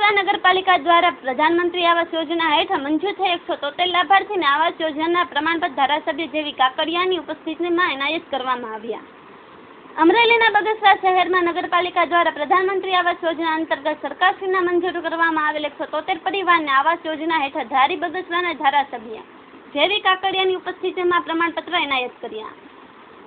વડોદરા નગરપાલિકા દ્વારા પ્રધાનમંત્રી આવાસ યોજના હેઠળ મંજૂર થઈ એકસો તોતેર લાભાર્થીને આવાસ યોજનાના પ્રમાણપત્ર ધારાસભ્ય જેવી કાકડિયાની ઉપસ્થિતિમાં એનાયત કરવામાં આવ્યા. અમરેલીના બગસરા શહેરમાં નગરપાલિકા દ્વારા પ્રધાનમંત્રી આવાસ યોજના અંતર્ગત સરકારશ્રીના મંજૂર કરવામાં આવેલ એકસો તોતેર પરિવારને આવાસ યોજના હેઠળ ધારી બગસરાના ધારાસભ્ય જેવી કાકડિયાની ઉપસ્થિતિમાં પ્રમાણપત્ર એનાયત કર્યા.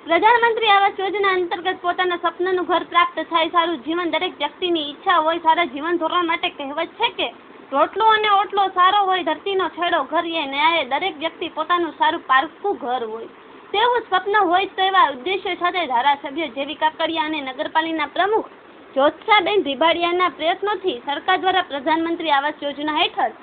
પ્રધાનમંત્રી આવાસ યોજના અંતર્ગત પોતાના સપનાનું ઘર પ્રાપ્ત થાય સારું જીવન દરેક વ્યક્તિની ઈચ્છા હોય સારા જીવન ધોરણ માટે કહેવત છે કે, રોટલો અને ઓટલો સારો હોય, ધરતીનો છેડો ઘર એ ન્યાય. દરેક વ્યક્તિ પોતાનું સારું પારખું ઘર હોય. તેવું સ્વપ્ન હોય તેવા ઉદ્દેશ્ય સાથે ધારાસભ્ય જેવી કાકડિયા અને નગરપાલિકાના પ્રમુખ જ્યોત્સાબેન રીભાડિયાના પ્રયત્નોથી સરકાર દ્વારા પ્રધાનમંત્રી આવાસ યોજના હેઠળ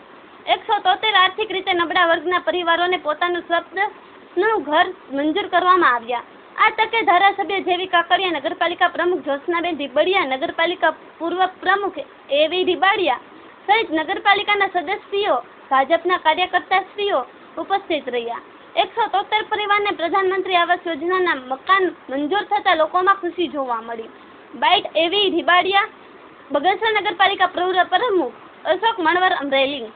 એકસો તોતેર આર્થિક રીતે નબળા વર્ગના પરિવારોને પોતાનું સ્વપ્નનું ઘર મંજૂર કરવામાં આવ્યા. આ તકે ધારાસભ્ય જેવી કાકડિયા નગરપાલિકા પ્રમુખ જ્યોત્સનાબેન રીબડિયા નગરપાલિકા પૂર્વ પ્રમુખ એવી રીબાડિયા સહિત નગરપાલિકાના સદસ્યો, ભાજપના કાર્યકર્તાશ્રીઓ ઉપસ્થિત રહ્યા. એકસો તોતેર પરિવારને પ્રધાનમંત્રી આવાસ યોજનાના મકાન મંજૂર થતાં લોકોમાં ખુશી જોવા મળી. બાઇટ એવી રીબાડિયા બગસરા નગરપાલિકા પૂર્વ, પ્રમુખ અશોક મણવર અમરેલી.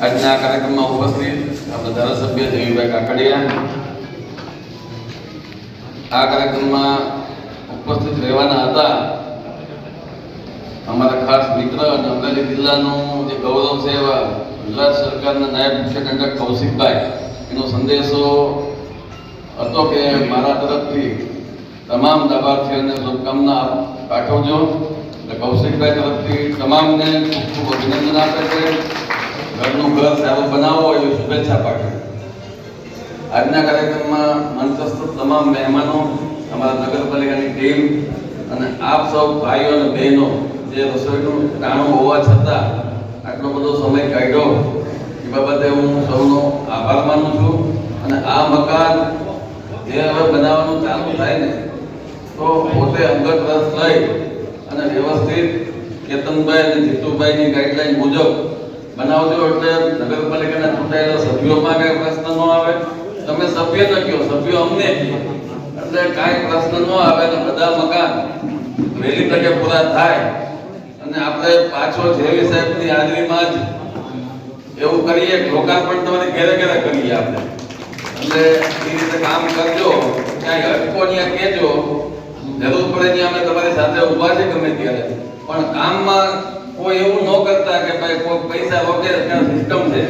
આજના કાર્યક્રમમાં ઉપસ્થિત આપણા ધારાસભ્ય દેવીભાઈ કાકડિયા. આ કાર્યક્રમમાં ઉપસ્થિત રહેવાના હતા અમારા ખાસ મિત્ર અને જિલ્લાનું જે ગૌરવ એવા ગુજરાત સરકારના નાયબ મુખ્ય દંડક કૌશિકભાઈ, એનો સંદેશો હતો કે મારા તરફથી તમામ લાભાર્થીઓને શુભકામના પાઠવજો. એટલે કૌશિકભાઈ તરફથી તમામને ખૂબ ખૂબ અભિનંદન આપે છે. ઘરનું ઘર સારું બનાવો એવી શુભેચ્છા પાઠવું આજના કાર્યક્રમમાં મંચસ્થ તમામ મહેમાનો, અમારા નગરપાલિકાની ટીમ અને આપ સૌ ભાઈઓ અને બહેનો, જે રસોઈનું ટાણું હોવા છતાં આટલો બધો સમય કાઢ્યો, એ બાબતે હું સૌનો આભાર માનું છું અને આ મકાન જે હવે બનાવવાનું ચાલુ થાય ને, તો પોતે અંગત રસ લઈ અને વ્યવસ્થિત કેતનભાઈ અને જીતુભાઈની ગાઈડલાઈન મુજબ બનાવજો એટલે નગરપાલિકાના ચૂંટાયેલા સભ્યોમાં કઈ પ્રશ્ન ન આવે. તમે સભ્ય ન કહો સભ્યો અમને. એટલે કાંઈ પ્રશ્ન ન આવે અને બધા મકાન વહેલી તકે પૂરા થાય. અને આપણે પાછો જેવી સાહેબની હાજરીમાં જ એવું કરીએ લોકાર્પણ તમારી ઘેરે ઘેરે કરીએ આપણે. એટલે એ રીતે કામ કરજો. ક્યાંય અટકો ત્યાં કહેજો. જરૂર પડે ત્યાં અમે તમારી સાથે ઊભા છે ગમે ત્યારે. પણ કામમાં કોઈ એવું ન કરતા કે ભાઈ કોઈ પૈસા વગેરે ત્યાં સિસ્ટમ છે.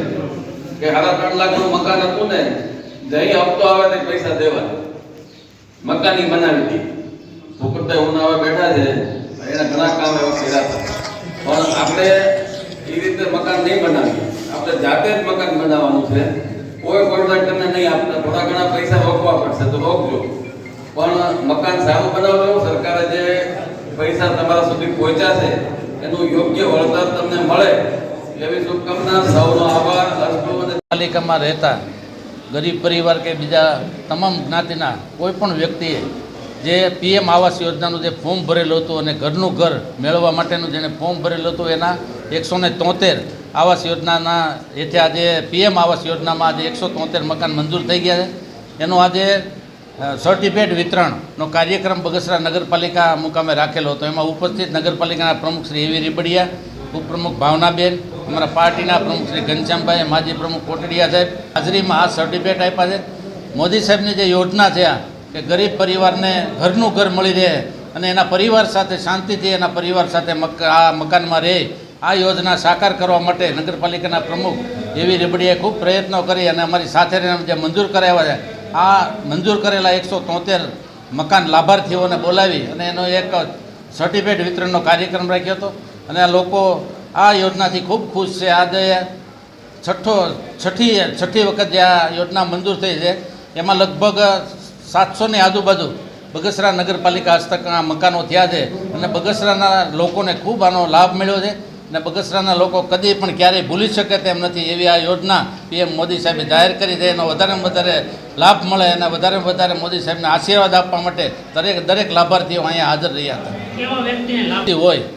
કે સાડા ત્રણ લાખનું મકાન હતું ને જઈ હપ્તો આવે તે પૈસા દેવા મકાની બનાવી હતી ભૂપતભાઈ ઉનાવે બેઠા છે એના ઘણા કામ એવા કર્યા હતા. પણ આપણે એ રીતે મકાન નહીં બનાવીએ. આપણે જાતે જ મકાન બનાવવાનું છે. કોઈ કોન્ટ્રાક્ટરને નહીં આપતા. થોડા ઘણા પૈસા રોકવા પડશે તો રોકજો. પણ મકાન સારું બનાવજો. સરકારે જે પૈસા તમારા સુધી પહોંચ્યા છે એનું યોગ્ય વળતર તમને મળે, એવી શુભકામના, સૌનો આભાર પાલિકામાં રહેતા ગરીબ પરિવાર કે બીજા તમામ જ્ઞાતિના કોઈ પણ વ્યક્તિએ જે પીએમ આવાસ યોજનાનું જે ફોર્મ ભરેલું હતું અને ઘરનું ઘર મેળવવા માટેનું જેને ફોર્મ ભરેલું હતું, એના એકસો ને તોતેર આવાસ યોજનાના હેઠળ આજે પીએમ આવાસ યોજનામાં આજે એકસો તોતેર મકાન મંજૂર થઈ ગયા છે. એનો આજે સર્ટિફિકેટ વિતરણનો કાર્યક્રમ બગસરા નગરપાલિકા મુકામે રાખેલો હતો. એમાં ઉપસ્થિત નગરપાલિકાના પ્રમુખ શ્રી એવી રીબડિયા, ઉપપ્રમુખ ભાવનાબેન, અમારા પાર્ટીના પ્રમુખ શ્રી ઘનશ્યામભાઈ, માજી પ્રમુખ કોટડિયા સાહેબ. હાજરીમાં આ સર્ટિફિકેટ આપ્યા છે. મોદી સાહેબની જે યોજના છે આ, કે ગરીબ પરિવારને ઘરનું ઘર મળી રહે અને એના પરિવાર સાથે શાંતિથી એના પરિવાર સાથે આ મકાનમાં રહે, આ યોજના સાકાર કરવા માટે નગરપાલિકાના પ્રમુખ એવી રીબડીએ ખૂબ પ્રયત્નો કરી અને અમારી સાથે જે મંજૂર કરાવ્યા છે આ મંજૂર કરેલા એકસો તોતેર મકાન લાભાર્થીઓને બોલાવી અને એનો એક સર્ટિફિકેટ વિતરણનો કાર્યક્રમ રાખ્યો હતો. અને આ લોકો આ યોજનાથી ખૂબ ખુશ છે. આજે છઠ્ઠો, છઠ્ઠી છઠ્ઠી વખત જે આ યોજના મંજૂર થઈ છે, એમાં લગભગ સાતસોની આજુબાજુ બગસરા નગરપાલિકા હસ્તક આ મકાનો થયા છે. અને બગસરાના લોકોને ખૂબ આનો લાભ મળ્યો છે. અને બગસરાના લોકો કદી પણ ક્યારેય ભૂલી શકે તેમ નથી. એવી આ યોજના પીએમ મોદી સાહેબે જાહેર કરી છે. એનો વધારેમાં વધારે લાભ મળે અને વધારે વધારે મોદી સાહેબને આશીર્વાદ આપવા માટે દરેક દરેક લાભાર્થીઓ અહીંયા હાજર રહ્યા હતા. હોય.